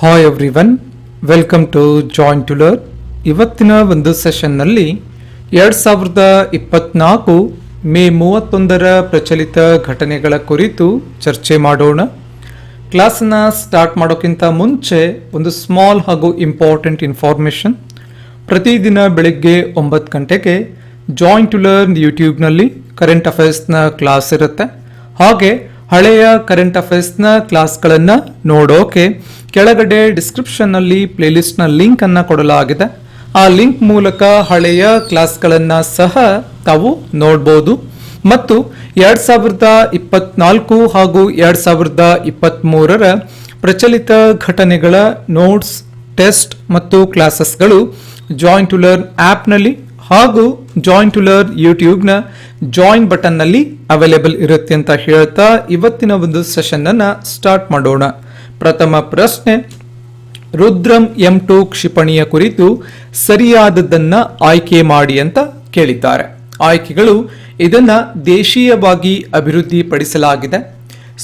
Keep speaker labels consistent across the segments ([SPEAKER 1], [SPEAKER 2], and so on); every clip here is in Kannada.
[SPEAKER 1] Hi everyone welcome to join to learn ಇವತ್ತಿನ ಒಂದು ಸೆಷನ್ನಲ್ಲಿ ಎರಡು ಸಾವಿರದ ಇಪ್ಪತ್ನಾಲ್ಕು ಮೇ ಮೂವತ್ತೊಂದರ ಪ್ರಚಲಿತ ಘಟನೆಗಳ ಕುರಿತು ಚರ್ಚೆ ಮಾಡೋಣ. ಕ್ಲಾಸನ್ನ ಸ್ಟಾರ್ಟ್ ಮಾಡೋಕ್ಕಿಂತ ಮುಂಚೆ ಒಂದು ಸ್ಮಾಲ್ ಹಾಗೂ ಇಂಪಾರ್ಟೆಂಟ್ ಇನ್ಫಾರ್ಮೇಷನ್ ಪ್ರತಿದಿನ ಬೆಳಗ್ಗೆ ಒಂಬತ್ತು ಗಂಟೆಗೆ ಜಾಯಿನ್ ಟು ಲರ್ನ್ ಯೂಟ್ಯೂಬ್ನಲ್ಲಿ ಕರೆಂಟ್ ಅಫೇರ್ಸ್ನ ಕ್ಲಾಸ್ ಇರುತ್ತೆ. ಹಾಗೆ ಹಳೆಯ ಕರೆಂಟ್ ಅಫೇರ್ಸ್ನ ಕ್ಲಾಸ್ಗಳನ್ನು ನೋಡೋಕೆ ಕೆಳಗಡೆ ಡಿಸ್ಕ್ರಿಪ್ಷನ್ನಲ್ಲಿ ಪ್ಲೇಲಿಸ್ಟ್ನ ಲಿಂಕನ್ನು ಕೊಡಲಾಗಿದೆ. ಆ ಲಿಂಕ್ ಮೂಲಕ ಹಳೆಯ ಕ್ಲಾಸ್ಗಳನ್ನು ಸಹ ತಾವು ನೋಡ್ಬೋದು. ಮತ್ತು ಎರಡ್ ಸಾವಿರದ ಇಪ್ಪತ್ನಾಲ್ಕು ಹಾಗೂ ಎರಡು ಸಾವಿರದ ಇಪ್ಪತ್ತ್ಮೂರರ ಪ್ರಚಲಿತ ಘಟನೆಗಳ ನೋಟ್ಸ್ ಟೆಸ್ಟ್ ಮತ್ತು ಕ್ಲಾಸಸ್ಗಳು ಜಾಯಿಂಟ್ ಟು ಲರ್ನ್ ಆ್ಯಪ್ನಲ್ಲಿ ಹಾಗೂ ಜಾಯಿನ್ ಟು ಲರ್ನ್ ಯೂಟ್ಯೂಬ್ನ ಜಾಯಿನ್ ಬಟನ್ನಲ್ಲಿ ಅವೈಲೇಬಲ್ ಇರುತ್ತೆ ಅಂತ ಹೇಳ್ತಾ ಇವತ್ತಿನ ಒಂದು ಸೆಷನ್ ಅನ್ನ ಸ್ಟಾರ್ಟ್ ಮಾಡೋಣ. ಪ್ರಥಮ ಪ್ರಶ್ನೆ, ರುದ್ರಂ ಎಂ ಟು ಕ್ಷಿಪಣಿಯ ಕುರಿತು ಸರಿಯಾದದ್ದನ್ನು ಆಯ್ಕೆ ಮಾಡಿ ಅಂತ ಕೇಳಿದ್ದಾರೆ. ಆಯ್ಕೆಗಳು ಇದನ್ನ ದೇಶೀಯವಾಗಿ ಅಭಿವೃದ್ಧಿಪಡಿಸಲಾಗಿದೆ.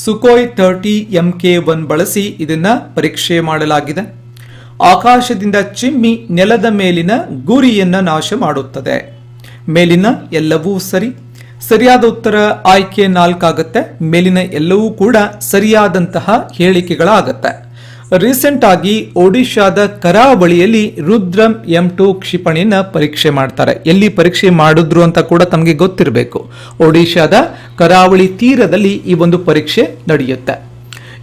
[SPEAKER 1] Sukhoi thirty M K one ಬಳಸಿ ಇದನ್ನ ಪರೀಕ್ಷೆ ಮಾಡಲಾಗಿದೆ. ಆಕಾಶದಿಂದ ಚಿಮ್ಮಿ ನೆಲದ ಮೇಲಿನ ಗುರಿಯನ್ನ ನಾಶ ಮಾಡುತ್ತದೆ ಮೇಲಿನ ಎಲ್ಲವೂ ಸರಿ. ಸರಿಯಾದ ಉತ್ತರ ಆಯ್ಕೆ ನಾಲ್ಕಾಗತ್ತೆ. ಮೇಲಿನ ಎಲ್ಲವೂ ಕೂಡ ಸರಿಯಾದಂತಹ ಹೇಳಿಕೆಗಳಾಗತ್ತೆ. ರೀಸೆಂಟ್ ಆಗಿ ಒಡಿಶಾದ ಕರಾವಳಿಯಲ್ಲಿ ರುದ್ರಂ ಎಂ ಟು ಕ್ಷಿಪಣಿಯನ್ನ ಪರೀಕ್ಷೆ ಮಾಡ್ತಾರೆ. ಎಲ್ಲಿ ಪರೀಕ್ಷೆ ಮಾಡಿದ್ರು ಅಂತ ಕೂಡ ತಮಗೆ ಗೊತ್ತಿರಬೇಕು. ಒಡಿಶಾದ ಕರಾವಳಿ ತೀರದಲ್ಲಿ ಈ ಒಂದು ಪರೀಕ್ಷೆ ನಡೆಯುತ್ತೆ.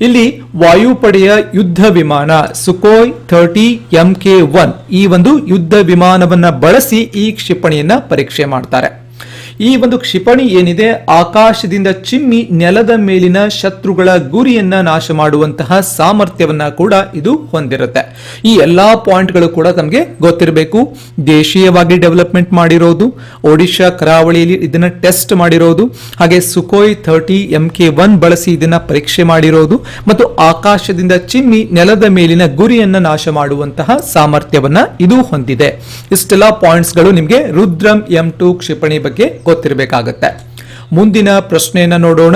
[SPEAKER 1] ಇಲ್ಲಿ ವಾಯುಪಡೆಯ ಯುದ್ಧ ವಿಮಾನ Sukhoi thirty M K one ಈ ಒಂದು ಯುದ್ಧ ವಿಮಾನವನ್ನ ಬಳಸಿ ಈ ಕ್ಷಿಪಣಿಯನ್ನ ಪರೀಕ್ಷೆ ಮಾಡ್ತಾರೆ. ಈ ಒಂದು ಕ್ಷಿಪಣಿ ಏನಿದೆ? ಆಕಾಶದಿಂದ ಚಿಮ್ಮಿ ನೆಲದ ಮೇಲಿನ ಶತ್ರುಗಳ ಗುರಿಯನ್ನ ನಾಶ ಮಾಡುವಂತಹ ಸಾಮರ್ಥ್ಯವನ್ನ ಕೂಡ ಇದು ಹೊಂದಿರುತ್ತೆ. ಈ ಎಲ್ಲಾ ಪಾಯಿಂಟ್ಗಳು ಕೂಡ ನಮಗೆ ಗೊತ್ತಿರಬೇಕು. ದೇಶೀಯವಾಗಿ ಡೆವಲಪ್ಮೆಂಟ್ ಮಾಡಿರೋದು, ಒಡಿಶಾ ಕರಾವಳಿಯಲ್ಲಿ ಇದನ್ನ ಟೆಸ್ಟ್ ಮಾಡಿರೋದು, ಹಾಗೆ Sukhoi thirty M K one ಬಳಸಿ ಇದನ್ನ ಪರೀಕ್ಷೆ ಮಾಡಿರೋದು, ಮತ್ತು ಆಕಾಶದಿಂದ ಚಿಮ್ಮಿ ನೆಲದ ಮೇಲಿನ ಗುರಿಯನ್ನ ನಾಶ ಮಾಡುವಂತಹ ಸಾಮರ್ಥ್ಯವನ್ನ ಇದು ಹೊಂದಿದೆ. ಇಷ್ಟೆಲ್ಲ ಪಾಯಿಂಟ್ಸ್ಗಳು ನಿಮಗೆ ರುದ್ರಂ ಎಂ ಟು ಕ್ಷಿಪಣಿ ಬಗ್ಗೆ ಗೊತ್ತಿರಬೇಕಾಗತ್ತೆ. ಮುಂದಿನ ಪ್ರಶ್ನೆಯನ್ನು ನೋಡೋಣ.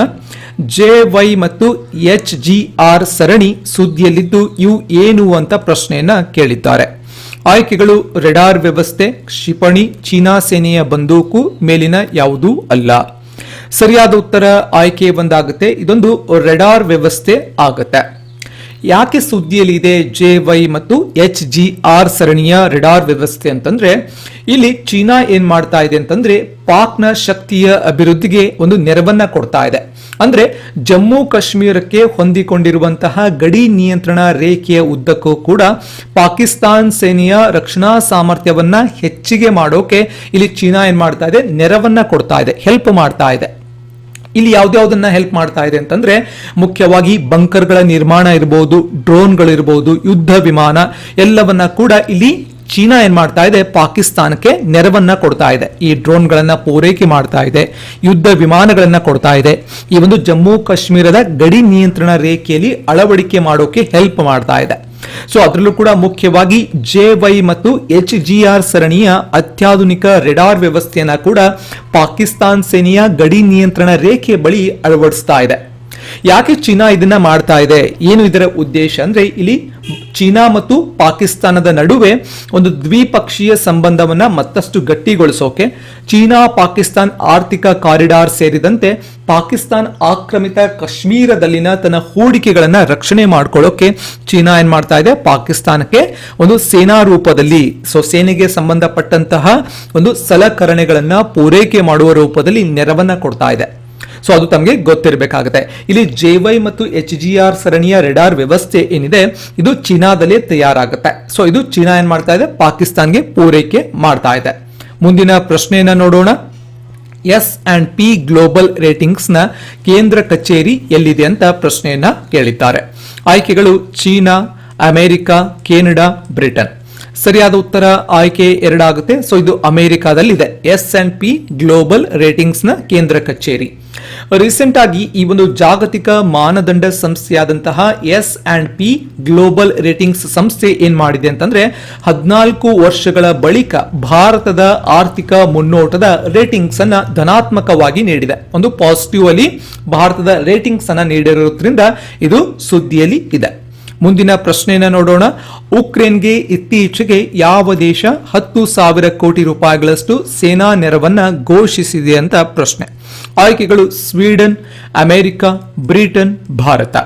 [SPEAKER 1] ಜೆ ವೈ ಮತ್ತು ಎಚ್ ಜಿ ಆರ್ ಸರಣಿ ಸುದ್ದಿಯಲ್ಲಿದ್ದು ಇವು ಏನು ಅಂತ ಪ್ರಶ್ನೆಯನ್ನ ಕೇಳಿದ್ದಾರೆ. ಆಯ್ಕೆಗಳು ರೆಡಾರ್ ವ್ಯವಸ್ಥೆ, ಕ್ಷಿಪಣಿ, ಚೀನಾ ಸೇನೆಯ ಬಂದೂಕು ಮೇಲಿನ ಯಾವುದೂ ಅಲ್ಲ. ಸರಿಯಾದ ಉತ್ತರ ಆಯ್ಕೆ ಒಂದಾಗುತ್ತೆ ಇದೊಂದು ರೆಡಾರ್ ವ್ಯವಸ್ಥೆ ಆಗುತ್ತೆ. ಯಾಕೆ ಸುದ್ದಿಯಲ್ಲಿ ಇದೆ ಜೆ ವೈ ಮತ್ತು ಎಚ್ ಜಿ ಆರ್ ಸರಣಿಯ ರೆಡಾರ್ ವ್ಯವಸ್ಥೆ ಅಂತಂದ್ರೆ, ಇಲ್ಲಿ ಚೀನಾ ಏನ್ ಮಾಡ್ತಾ ಇದೆ ಅಂತಂದ್ರೆ ಪಾಕ್ನ ಶಕ್ತಿಯ ಅಭಿವೃದ್ಧಿಗೆ ಒಂದು ನೆರವನ್ನ ಕೊಡ್ತಾ ಇದೆ. ಅಂದ್ರೆ ಜಮ್ಮು ಕಾಶ್ಮೀರಕ್ಕೆ ಹೊಂದಿಕೊಂಡಿರುವಂತಹ ಗಡಿ ನಿಯಂತ್ರಣ ರೇಖೆಯ ಉದ್ದಕ್ಕೂ ಕೂಡ ಪಾಕಿಸ್ತಾನ್ ಸೇನೆಯ ರಕ್ಷಣಾ ಸಾಮರ್ಥ್ಯವನ್ನ ಹೆಚ್ಚಿಗೆ ಮಾಡೋಕೆ ಇಲ್ಲಿ ಚೀನಾ ಏನ್ ಮಾಡ್ತಾ ಇದೆ, ನೆರವನ್ನ ಕೊಡ್ತಾ ಇದೆ ಹೆಲ್ಪ್ ಮಾಡ್ತಾ ಇದೆ. ಇಲ್ಲಿ ಯಾವ್ದ್ಯಾವ್ದನ್ನ ಹೆಲ್ಪ್ ಮಾಡ್ತಾ ಇದೆ ಅಂತಂದ್ರೆ, ಮುಖ್ಯವಾಗಿ ಬಂಕರ್ಗಳ ನಿರ್ಮಾಣ ಇರಬಹುದು ಡ್ರೋನ್ಗಳಿರ್ಬೋದು ಯುದ್ಧ ವಿಮಾನ, ಎಲ್ಲವನ್ನ ಕೂಡ ಇಲ್ಲಿ ಚೀನಾ ಏನ್ ಮಾಡ್ತಾ ಇದೆ, ಪಾಕಿಸ್ತಾನಕ್ಕೆ ನೆರವನ್ನ ಕೊಡ್ತಾ ಇದೆ. ಈ ಡ್ರೋನ್ಗಳನ್ನ ಪೂರೈಕೆ ಮಾಡ್ತಾ ಇದೆ, ಯುದ್ಧ ವಿಮಾನಗಳನ್ನ ಕೊಡ್ತಾ ಇದೆ. ಈ ಒಂದು ಜಮ್ಮು ಕಾಶ್ಮೀರದ ಗಡಿ ನಿಯಂತ್ರಣ ರೇಖೆಯಲ್ಲಿ ಅಳವಡಿಕೆ ಮಾಡೋಕೆ ಹೆಲ್ಪ್ ಮಾಡ್ತಾ ಇದೆ. ಸೊ ಅದರಲ್ಲೂ ಕೂಡ ಮುಖ್ಯವಾಗಿ ಜೆ ವೈ ಮತ್ತು ಎಚ್ ಜಿ ಆರ್ ಸರಣಿಯ ಅತ್ಯಾಧುನಿಕ ರೆಡಾರ್ ವ್ಯವಸ್ಥೆಯನ್ನ ಕೂಡ ಪಾಕಿಸ್ತಾನ್ ಸೇನೆಯ ಗಡಿ ನಿಯಂತ್ರಣ ರೇಖೆ ಬಳಿ ಅಳವಡಿಸ್ತಾ ಇದೆ. ಯಾಕೆ ಚೀನಾ ಇದನ್ನ ಮಾಡ್ತಾ ಇದೆ? ಏನು ಇದರ ಉದ್ದೇಶ? ಅಂದ್ರೆ ಇಲ್ಲಿ ಚೀನಾ ಮತ್ತು ಪಾಕಿಸ್ತಾನದ ನಡುವೆ ಒಂದು ದ್ವಿಪಕ್ಷೀಯ ಸಂಬಂಧವನ್ನ ಮತ್ತಷ್ಟು ಗಟ್ಟಿಗೊಳಿಸೋಕೆ ಚೀನಾ, ಪಾಕಿಸ್ತಾನ್ ಆರ್ಥಿಕ ಕಾರಿಡಾರ್ ಸೇರಿದಂತೆ ಪಾಕಿಸ್ತಾನ್ ಆಕ್ರಮಿತ ಕಾಶ್ಮೀರದಲ್ಲಿನ ತನ್ನ ಹೂಡಿಕೆಗಳನ್ನ ರಕ್ಷಣೆ ಮಾಡ್ಕೊಳ್ಳೋಕೆ ಚೀನಾ ಏನ್ ಮಾಡ್ತಾ ಇದೆ? ಪಾಕಿಸ್ತಾನಕ್ಕೆ ಒಂದು ಸೇನಾ ರೂಪದಲ್ಲಿ, ಸೊ ಸೇನೆಗೆ ಸಂಬಂಧಪಟ್ಟಂತಹ ಒಂದು ಸಲಕರಣೆಗಳನ್ನ ಪೂರೈಕೆ ಮಾಡುವ ರೂಪದಲ್ಲಿ ನೆರವನ್ನ ಕೊಡ್ತಾ ಇದೆ. ಸೊ ಅದು ತಮಗೆ ಗೊತ್ತಿರಬೇಕಾಗುತ್ತೆ. ಇಲ್ಲಿ ಜೆ ವೈ ಮತ್ತು ಎಚ್ ಜಿ ಆರ್ ಸರಣಿಯ ರೆಡಾರ್ ವ್ಯವಸ್ಥೆ ಏನಿದೆ, ಇದು ಚೀನಾದಲ್ಲೇ ತಯಾರಾಗುತ್ತೆ. ಸೊ ಇದು ಚೀನಾ ಏನ್ ಮಾಡ್ತಾ ಇದೆ? ಪಾಕಿಸ್ತಾನ್ಗೆ ಪೂರೈಕೆ ಮಾಡ್ತಾ ಇದೆ. ಮುಂದಿನ ಪ್ರಶ್ನೆಯನ್ನ ನೋಡೋಣ. ಎಸ್ ಅಂಡ್ ಪಿ ಗ್ಲೋಬಲ್ ರೇಟಿಂಗ್ಸ್ನ ಕೇಂದ್ರ ಕಚೇರಿ ಎಲ್ಲಿದೆ ಅಂತ ಪ್ರಶ್ನೆಯನ್ನ ಕೇಳಿದ್ದಾರೆ. ಆಯ್ಕೆಗಳು ಚೀನಾ, ಅಮೆರಿಕ, ಕೆನಡಾ, ಬ್ರಿಟನ್. ಸರಿಯಾದ ಉತ್ತರ ಆಯ್ಕೆ ಎರಡಾಗುತ್ತೆ. ಸೊ ಇದು ಅಮೆರಿಕಾದಲ್ಲಿದೆ. ಎಸ್ ಅಂಡ್ ಪಿ ಗ್ಲೋಬಲ್ ರೇಟಿಂಗ್ಸ್ನ ಕೇಂದ್ರ ಕಚೇರಿ. ರೀಸೆಂಟ್ ಆಗಿ ಈ ಒಂದು ಜಾಗತಿಕ ಮಾನದಂಡ ಸಂಸ್ಥೆಯಾದಂತಹ S and P global ratings ಸಂಸ್ಥೆ ಏನ್ ಮಾಡಿದೆ ಅಂತಂದ್ರೆ ಹದಿನಾಲ್ಕು ವರ್ಷಗಳ ಬಳಿಕ ಭಾರತದ ಆರ್ಥಿಕ ಮುನ್ನೋಟದ ರೇಟಿಂಗ್ಸ್ ಅನ್ನ ಧನಾತ್ಮಕವಾಗಿ ನೀಡಿದೆ. ಒಂದು ಪಾಸಿಟಿವ್ ಅಲ್ಲಿ ಭಾರತದ ರೇಟಿಂಗ್ಸ್ ಅನ್ನ ನೀಡಿರೋದ್ರಿಂದ ಇದು ಸುದ್ದಿಯಲ್ಲಿ ಇದೆ. ಮುಂದಿನ ಪ್ರಶ್ನೆಯನ್ನು ನೋಡೋಣ. ಉಕ್ರೇನ್ಗೆ ಇತ್ತೀಚೆಗೆ ಯಾವ ದೇಶ ಹತ್ತು ಸಾವಿರ ಕೋಟಿ ರೂಪಾಯಿಗಳಷ್ಟು ಸೇನಾ ನೆರವನ್ನ ಘೋಷಿಸಿದೆ ಅಂತ ಪ್ರಶ್ನೆ. ಆಯ್ಕೆಗಳು ಸ್ವೀಡನ್, ಅಮೆರಿಕ, ಬ್ರಿಟನ್, ಭಾರತ.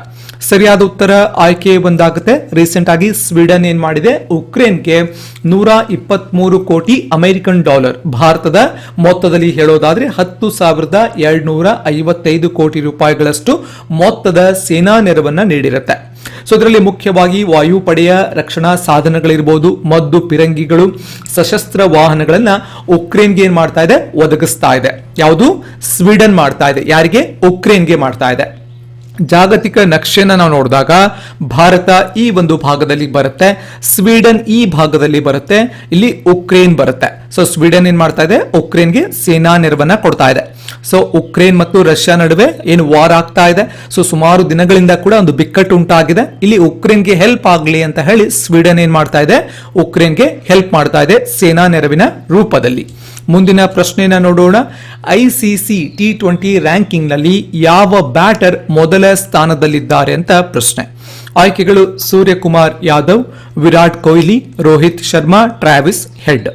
[SPEAKER 1] ಸರಿಯಾದ ಉತ್ತರ ಆಯ್ಕೆ ಒಂದಾಗುತ್ತೆ. ರೀಸೆಂಟ್ ಆಗಿ ಸ್ವೀಡನ್ ಏನ್ ಮಾಡಿದೆ? ಉಕ್ರೇನ್ಗೆ ನೂರ ಇಪ್ಪತ್ಮೂರು ಕೋಟಿ ಅಮೆರಿಕನ್ ಡಾಲರ್. ಭಾರತದ ಮೊತ್ತದಲ್ಲಿ ಹೇಳೋದಾದ್ರೆ ಹತ್ತು ಸಾವಿರದ ಎರಡ್ನೂರ ಐವತ್ತೈದು ಕೋಟಿ ರೂಪಾಯಿಗಳಷ್ಟು ಮೊತ್ತದ ಸೇನಾ ನೆರವನ್ನ ನೀಡಿರುತ್ತೆ. ಸೊ ಇದರಲ್ಲಿ ಮುಖ್ಯವಾಗಿ ವಾಯುಪಡೆಯ ರಕ್ಷಣಾ ಸಾಧನಗಳಿರ್ಬೋದು, ಮದ್ದು, ಪಿರಂಗಿಗಳು, ಸಶಸ್ತ್ರ ವಾಹನಗಳನ್ನ ಉಕ್ರೇನ್ಗೆ ಏನ್ ಮಾಡ್ತಾ ಇದೆ? ಒದಗಿಸ್ತಾ ಇದೆ. ಯಾವುದು? ಸ್ವೀಡನ್ ಮಾಡ್ತಾ ಇದೆ. ಯಾರಿಗೆ? ಉಕ್ರೇನ್ಗೆ ಮಾಡ್ತಾ ಇದೆ. ಜಾಗತಿಕ ನಕ್ಷೆಯನ್ನು ನಾವು ನೋಡಿದಾಗ ಭಾರತ ಈ ಒಂದು ಭಾಗದಲ್ಲಿ ಬರುತ್ತೆ, ಸ್ವೀಡನ್ ಈ ಭಾಗದಲ್ಲಿ ಬರುತ್ತೆ, ಇಲ್ಲಿ ಉಕ್ರೇನ್ ಬರುತ್ತೆ. ಸೊ ಸ್ವೀಡನ್ ಏನ್ ಮಾಡ್ತಾ ಇದೆ? ಉಕ್ರೇನ್ಗೆ ಸೇನಾ ನೆರವನ್ನ ಕೊಡ್ತಾ ಇದೆ. ಸೊ ಉಕ್ರೇನ್ ಮತ್ತು ರಷ್ಯಾ ನಡುವೆ ಏನು ವಾರ್ ಆಗ್ತಾ ಇದೆ. ಸೊ ಸುಮಾರು ದಿನಗಳಿಂದ ಕೂಡ ಒಂದು ಬಿಕ್ಕಟ್ಟು ಉಂಟಾಗಿದೆ. ಇಲ್ಲಿ ಉಕ್ರೇನ್ಗೆ ಹೆಲ್ಪ್ ಆಗಲಿ ಅಂತ ಹೇಳಿ ಸ್ವೀಡನ್ ಏನ್ ಮಾಡ್ತಾ ಇದೆ? ಉಕ್ರೇನ್ಗೆ ಹೆಲ್ಪ್ ಮಾಡ್ತಾ ಇದೆ ಸೇನಾ ನೆರವಿನ ರೂಪದಲ್ಲಿ. ಮುಂದಿನ ಪ್ರಶ್ನೆಯನ್ನ ನೋಡೋಣ. ಐಸಿಸಿ ಟಿ ಟ್ವೆಂಟಿ ರ್ಯಾಂಕಿಂಗ್ನಲ್ಲಿ ಯಾವ ಬ್ಯಾಟರ್ ಮೊದಲ ಸ್ಥಾನದಲ್ಲಿದ್ದಾರೆ ಅಂತ ಪ್ರಶ್ನೆ. ಆಯ್ಕೆಗಳು ಸೂರ್ಯಕುಮಾರ್ ಯಾದವ್, ವಿರಾಟ್ ಕೊಹ್ಲಿ, ರೋಹಿತ್ ಶರ್ಮಾ, ಟ್ರಾವಿಸ್ ಹೆಡ್.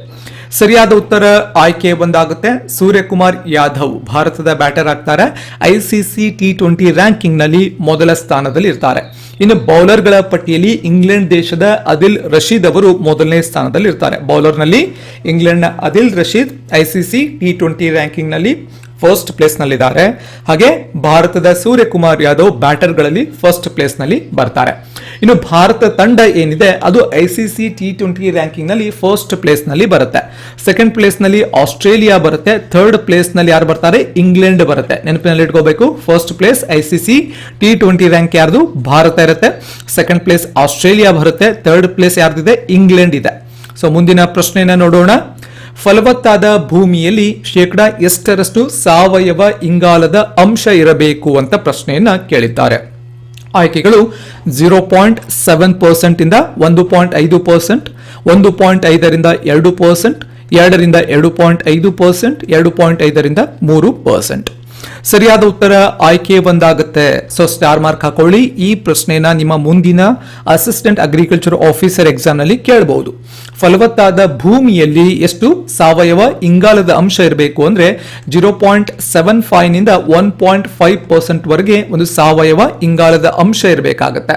[SPEAKER 1] ಸರಿಯಾದ ಉತ್ತರ ಆಯ್ಕೆ ಒಂದಾಗುತ್ತೆ ಸೂರ್ಯಕುಮಾರ್ ಯಾದವ್ ಭಾರತದ ಬ್ಯಾಟರ್ ಆಗ್ತಾರೆ. ಐಸಿಸಿ ಟಿ ಟ್ವೆಂಟಿ ರ್ಯಾಂಕಿಂಗ್ನಲ್ಲಿ ಮೊದಲ ಸ್ಥಾನದಲ್ಲಿ ಇರ್ತಾರೆ ಇನ್ನು ಬೌಲರ್ಗಳ ಪಟ್ಟಿಯಲ್ಲಿ ಇಂಗ್ಲೆಂಡ್ ದೇಶದ ಅದಿಲ್ ರಶೀದ್ ಅವರು ಮೊದಲನೇ ಸ್ಥಾನದಲ್ಲಿ ಇರ್ತಾರೆ ಬೌಲರ್ನಲ್ಲಿ ಇಂಗ್ಲೆಂಡ್ನ Adil Rashid ICC T twenty ರ್ಯಾಂಕಿಂಗ್ನಲ್ಲಿ first place ನಲ್ಲಿದ್ದಾರೆ ಹಾಗೆ ಭಾರತದ ಸೂರ್ಯಕುಮಾರ್ ಯಾದವ್ ಬ್ಯಾಟರ್ಗಳಲ್ಲಿ ಫಸ್ಟ್ ಪ್ಲೇಸ್ನಲ್ಲಿ ಬರ್ತಾರೆ. ಇನ್ನು ಭಾರತ ತಂಡ ಏನಿದೆ, ಅದು ಐಸಿಸಿ ಟಿ ಟ್ವೆಂಟಿ ರ್ಯಾಂಕಿಂಗ್ನಲ್ಲಿ ಫಸ್ಟ್ ಪ್ಲೇಸ್ನಲ್ಲಿ ಬರುತ್ತೆ. ಸೆಕೆಂಡ್ ಪ್ಲೇಸ್ನಲ್ಲಿ ಆಸ್ಟ್ರೇಲಿಯಾ ಬರುತ್ತೆ. ಥರ್ಡ್ ಪ್ಲೇಸ್ನಲ್ಲಿ ಯಾರು ಬರ್ತಾರೆ? ಇಂಗ್ಲೆಂಡ್ ಬರುತ್ತೆ. ನೆನಪಿನಲ್ಲಿ ಇಟ್ಕೋಬೇಕು. First place ICC T twenty rank ಯಾರ್ದು? ಭಾರತ ಇರುತ್ತೆ. ಸೆಕೆಂಡ್ ಪ್ಲೇಸ್ ಆಸ್ಟ್ರೇಲಿಯಾ ಬರುತ್ತೆ. ಥರ್ಡ್ ಪ್ಲೇಸ್ ಯಾರ್ದಿದೆ? ಇಂಗ್ಲೆಂಡ್ ಇದೆ. ಸೊ ಮುಂದಿನ ಪ್ರಶ್ನೆಯನ್ನ ನೋಡೋಣ. ಫಲವತ್ತಾದ ಭೂಮಿಯಲ್ಲಿ ಶೇಕಡ ಎಷ್ಟರಷ್ಟು ಸಾವಯವ ಇಂಗಾಲದ ಅಂಶ ಇರಬೇಕು ಅಂತ ಪ್ರಶ್ನೆಯನ್ನ ಕೇಳಿದ್ದಾರೆ. ಆಯ್ಕೆಗಳು ಜೀರೋ ಪಾಯಿಂಟ್ ಸೆವೆನ್ ಪರ್ಸೆಂಟ್ ಇಂದ ಒಂದು ಪಾಯಿಂಟ್ ಐದು ಪರ್ಸೆಂಟ್ ಒಂದು ಪಾಯಿಂಟ್ ಐದರಿಂದ ಎರಡು ಪರ್ಸೆಂಟ್ ಎರಡರಿಂದ ಎರಡು ಪಾಯಿಂಟ್ ಐದು ಪರ್ಸೆಂಟ್ ಎರಡು ಪಾಯಿಂಟ್ ಐದರಿಂದ ಮೂರು ಪರ್ಸೆಂಟ್ ಸರಿಯಾದ ಉತ್ತರ ಆಯ್ಕೆ ಒಂದಾಗುತ್ತೆ ಸೊ ಸ್ಟಾರ್ ಮಾರ್ಕ್ ಹಾಕೊಳ್ಳಿ. ಈ ಪ್ರಶ್ನೆನ ನಿಮ್ಮ ಮುಂದಿನ ಅಸಿಸ್ಟೆಂಟ್ ಅಗ್ರಿಕಲ್ಚರ್ ಆಫೀಸರ್ ಎಕ್ಸಾಮ್ನಲ್ಲಿ ಕೇಳಬಹುದು ಫಲವತ್ತಾದ ಭೂಮಿಯಲ್ಲಿ ಎಷ್ಟು ಸಾವಯವ ಇಂಗಾಲದ ಅಂಶ ಇರಬೇಕು ಅಂದ್ರೆ ಜೀರೋ ಪಾಯಿಂಟ್ ಸೆವೆನ್ ಫೈವ್ನಿಂದ ಒನ್ ಪಾಯಿಂಟ್ ಫೈವ್ ಪರ್ಸೆಂಟ್ ವರೆಗೆ ಒಂದು ಸಾವಯವ ಇಂಗಾಲದ ಅಂಶ ಇರಬೇಕಾಗತ್ತೆ.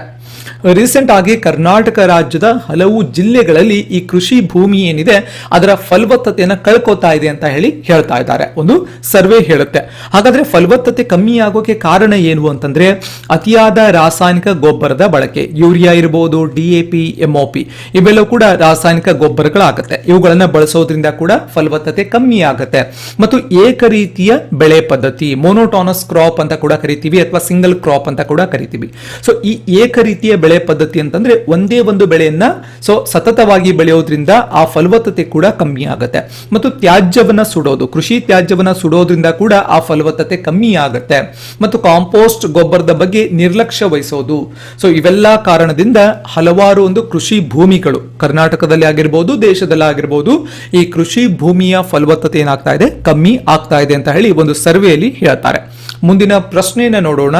[SPEAKER 1] ರೀಸೆಂಟ್ ಆಗಿ ಕರ್ನಾಟಕ ರಾಜ್ಯದ ಹಲವು ಜಿಲ್ಲೆಗಳಲ್ಲಿ ಈ ಕೃಷಿ ಭೂಮಿ ಏನಿದೆ ಅದರ ಫಲವತ್ತತೆಯನ್ನು ಕಳ್ಕೊತಾ ಇದೆ ಅಂತ ಹೇಳಿ ಹೇಳ್ತಾ ಇದ್ದಾರೆ. ಒಂದು ಸರ್ವೆ ಹೇಳುತ್ತೆ. ಹಾಗಾದ್ರೆ ಫಲವತ್ತತೆ ಕಮ್ಮಿ ಆಗೋಕೆ ಕಾರಣ ಏನು ಅಂತಂದ್ರೆ ಅತಿಯಾದ ರಾಸಾಯನಿಕ ಗೊಬ್ಬರದ ಬಳಕೆ, ಯೂರಿಯಾ ಇರಬಹುದು ಡಿಎಪಿ ಎಂಒಪಿ ಇವೆಲ್ಲ ಕೂಡ ರಾಸಾಯನಿಕ ಗೊಬ್ಬರಗಳಾಗುತ್ತೆ. ಇವುಗಳನ್ನ ಬಳಸೋದ್ರಿಂದ ಕೂಡ ಫಲವತ್ತತೆ ಕಮ್ಮಿ ಆಗುತ್ತೆ. ಮತ್ತು ಏಕ ರೀತಿಯ ಬೆಳೆ ಪದ್ಧತಿ ಮೋನೋಟಾನಸ್ ಕ್ರಾಪ್ ಅಂತ ಕೂಡ ಕರಿತೀವಿ ಅಥವಾ ಸಿಂಗಲ್ ಕ್ರಾಪ್ ಅಂತ ಕೂಡ ಕರಿತೀವಿ. ಸೊ ಈ ಏಕ ರೀತಿಯ ಬೆಳೆ ಪದ್ಧತಿ ಅಂತಂದ್ರೆ ಒಂದೇ ಒಂದು ಬೆಳೆಯನ್ನ ಸೊ ಸತತವಾಗಿ ಬೆಳೆಯೋದ್ರಿಂದ ಆ ಫಲವತ್ತತೆ ಕೂಡ ಕಮ್ಮಿ ಆಗುತ್ತೆ. ಮತ್ತು ತ್ಯಾಜ್ಯವನ್ನ ಸುಡೋದು, ಕೃಷಿ ತ್ಯಾಜ್ಯವನ್ನ ಸುಡೋದ್ರಿಂದ ಕೂಡ ಆ ಫಲವತ್ತತೆ ಕಮ್ಮಿ ಆಗುತ್ತೆ. ಮತ್ತು ಕಾಂಪೋಸ್ಟ್ ಗೊಬ್ಬರದ ಬಗ್ಗೆ ನಿರ್ಲಕ್ಷ್ಯ ವಹಿಸೋದು. ಸೊ ಇವೆಲ್ಲ ಕಾರಣದಿಂದ ಹಲವಾರು ಒಂದು ಕೃಷಿ ಭೂಮಿಗಳು, ಕರ್ನಾಟಕದಲ್ಲಿ ಆಗಿರ್ಬೋದು, ದೇಶದಲ್ಲಿ ಆಗಿರ್ಬೋದು, ಈ ಕೃಷಿ ಭೂಮಿಯ ಫಲವತ್ತತೆ ಏನಾಗ್ತಾ ಇದೆ? ಕಮ್ಮಿ ಆಗ್ತಾ ಇದೆ ಅಂತ ಹೇಳಿ ಒಂದು ಸರ್ವೆಯಲ್ಲಿ ಹೇಳ್ತಾರೆ. ಮುಂದಿನ ಪ್ರಶ್ನೆಯನ್ನು ನೋಡೋಣ.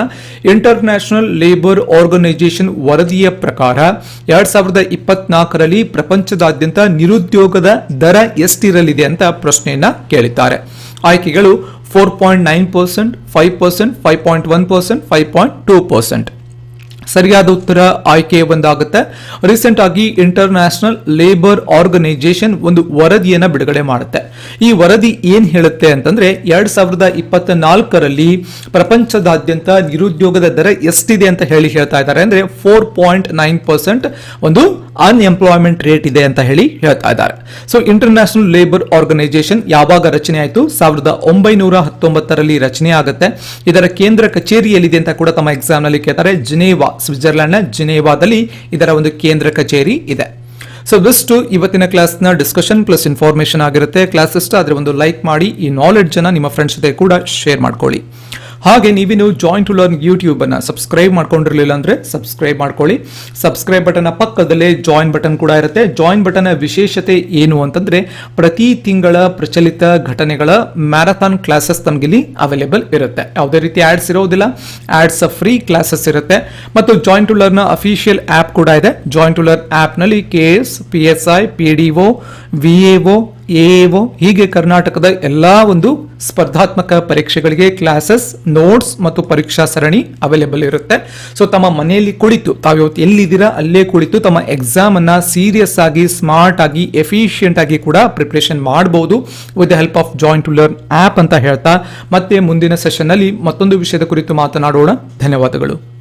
[SPEAKER 1] ಇಂಟರ್ ನ್ಯಾಷನಲ್ ಲೇಬರ್ ಆರ್ಗನೈಸೇಷನ್ ವರದಿಯ ಪ್ರಕಾರ, ಎರಡ್ ಸಾವಿರದ ಇಪ್ಪತ್ನಾಲ್ಕರಲ್ಲಿ ಪ್ರಪಂಚದಾದ್ಯಂತ ನಿರುದ್ಯೋಗದ ದರ ಎಷ್ಟಿರಲಿದೆ ಅಂತ ಪ್ರಶ್ನೆಯನ್ನ ಕೇಳಿದ್ದಾರೆ. ಆಯ್ಕೆಗಳು 4.9%, 5%, 5.1%, 5.2%. ಸರಿಯಾದ ಉತ್ತರ ಆಯ್ಕೆ ಒಂದಾಗುತ್ತೆ ರೀಸೆಂಟ್ ಆಗಿ ಇಂಟರ್ ನ್ಯಾಷನಲ್ ಲೇಬರ್ ಆರ್ಗನೈಸೇಷನ್ ಒಂದು ವರದಿಯನ್ನ ಬಿಡುಗಡೆ ಮಾಡುತ್ತೆ. ಈ ವರದಿ ಏನ್ ಹೇಳುತ್ತೆ ಅಂತಂದ್ರೆ, ಎರಡ್ ಸಾವಿರದ ಇಪ್ಪತ್ತ ನಾಲ್ಕರಲ್ಲಿ ಪ್ರಪಂಚದಾದ್ಯಂತ ನಿರುದ್ಯೋಗದ ದರ ಎಷ್ಟಿದೆ ಅಂತ ಹೇಳಿ ಹೇಳ್ತಾ ಇದ್ದಾರೆ. ಅಂದ್ರೆ ಫೋರ್ ಪಾಯಿಂಟ್ ನೈನ್ ಪರ್ಸೆಂಟ್ ಒಂದು ಅನ್ಎಂಪ್ಲಾಯ್ಮೆಂಟ್ ರೇಟ್ ಇದೆ ಅಂತ ಹೇಳಿ ಹೇಳ್ತಾ ಇದ್ದಾರೆ. So international labour organisation ಯಾವಾಗ ರಚನೆ ಆಯಿತು? ಸಾವಿರದ ಒಂಬೈನೂರ ಹತ್ತೊಂಬತ್ತರಲ್ಲಿ ರಚನೆ ಆಗುತ್ತೆ. ಇದರ ಕೇಂದ್ರ ಕಚೇರಿಯಲ್ಲಿದೆ ಅಂತ ಕೂಡ ತಮ್ಮ ಎಕ್ಸಾಮ್ನಲ್ಲಿ ಕೇಳ್ತಾರೆ. ಜಿನೇವಾ ಸ್ವಿಟ್ಜರ್ಲೆಂಡ್ನ ಜಿನೇವಾದಲ್ಲಿ ಇದರ ಒಂದು ಕೇಂದ್ರ ಕಚೇರಿ ಇದೆ. ಸೊ ಬೆಸ್ಟ್ ಇವತ್ತಿನ ಕ್ಲಾಸ್ನ ಡಿಸ್ಕಷನ್ ಪ್ಲಸ್ ಇನ್ಫಾರ್ಮೇಶನ್ ಆಗಿರುತ್ತೆ. ಕ್ಲಾಸ್ ಇಷ್ಟ ಆದರೆ ಒಂದು ಲೈಕ್ ಮಾಡಿ, ಈ ನಾಲೆಡ್ಜ್ ಅನ್ನ ನಿಮ್ಮ ಫ್ರೆಂಡ್ಸ್ ಜೊತೆ ಕೂಡ ಶೇರ್ ಮಾಡ್ಕೊಳ್ಳಿ. ಹಾಗೆ ನೀವಿನ್ನು ಜಾಯಿನ್ ಟು ಲರ್ನ್ ಯೂಟ್ಯೂಬ್ ಅನ್ನ ಸಬ್ಸ್ಕ್ರೈಬ್ ಮಾಡ್ಕೊಂಡಿರಲಿಲ್ಲ ಅಂದ್ರೆ ಸಬ್ಸ್ಕ್ರೈಬ್ ಮಾಡ್ಕೊಳ್ಳಿ. ಸಬ್ಸ್ಕ್ರೈಬ್ ಬಟನ್ ಪಕ್ಕದಲ್ಲೇ ಜಾಯಿನ್ ಬಟನ್ ಕೂಡ ಇರುತ್ತೆ. ಜಾಯಿನ್ ಬಟನ್ ವಿಶೇಷತೆ ಏನು ಅಂತಂದ್ರೆ ಪ್ರತಿ ತಿಂಗಳ ಪ್ರಚಲಿತ ಘಟನೆಗಳ ಮ್ಯಾರಥಾನ್ ಕ್ಲಾಸಸ್ ತಮಗಿಲ್ಲಿ ಅವೈಲೇಬಲ್ ಇರುತ್ತೆ. ಯಾವುದೇ ರೀತಿ ಆಡ್ಸ್ ಇರೋದಿಲ್ಲ. ಆಡ್ಸ್ ಫ್ರೀ ಕ್ಲಾಸಸ್ ಇರುತ್ತೆ. ಮತ್ತು join to learn official app ಕೂಡ ಇದೆ. ಜಾಯಿನ್ ಟು ಲರ್ನ್ ಆಪ್ನಲ್ಲಿ K S P S I P D O V AO AO ಹೀಗೆ ಕರ್ನಾಟಕದ ಎಲ್ಲಾ ಒಂದು ಸ್ಪರ್ಧಾತ್ಮಕ ಪರೀಕ್ಷೆಗಳಿಗೆ ಕ್ಲಾಸಸ್ ನೋಟ್ಸ್ ಮತ್ತು ಪರೀಕ್ಷಾ ಸರಣಿ ಅವೈಲೇಬಲ್ ಇರುತ್ತೆ. ಸೊ ತಮ್ಮ ಮನೆಯಲ್ಲಿ ಕುಳಿತು, ತಾವು ಇವತ್ತು ಎಲ್ಲಿದ್ದೀರಾ ಅಲ್ಲೇ ಕುಳಿತು ತಮ್ಮ ಎಕ್ಸಾಮ್ ಅನ್ನ ಸೀರಿಯಸ್ ಆಗಿ ಸ್ಮಾರ್ಟ್ ಆಗಿ ಎಫಿಷಿಯಂಟ್ ಆಗಿ ಕೂಡ ಪ್ರಿಪ್ರೇಷನ್ ಮಾಡಬಹುದು with the help of join to learn app ಅಂತ ಹೇಳ್ತಾ, ಮತ್ತೆ ಮುಂದಿನ ಸೆಷನ್ ಅಲ್ಲಿ ಮತ್ತೊಂದು ವಿಷಯದ ಕುರಿತು ಮಾತನಾಡೋಣ. ಧನ್ಯವಾದಗಳು.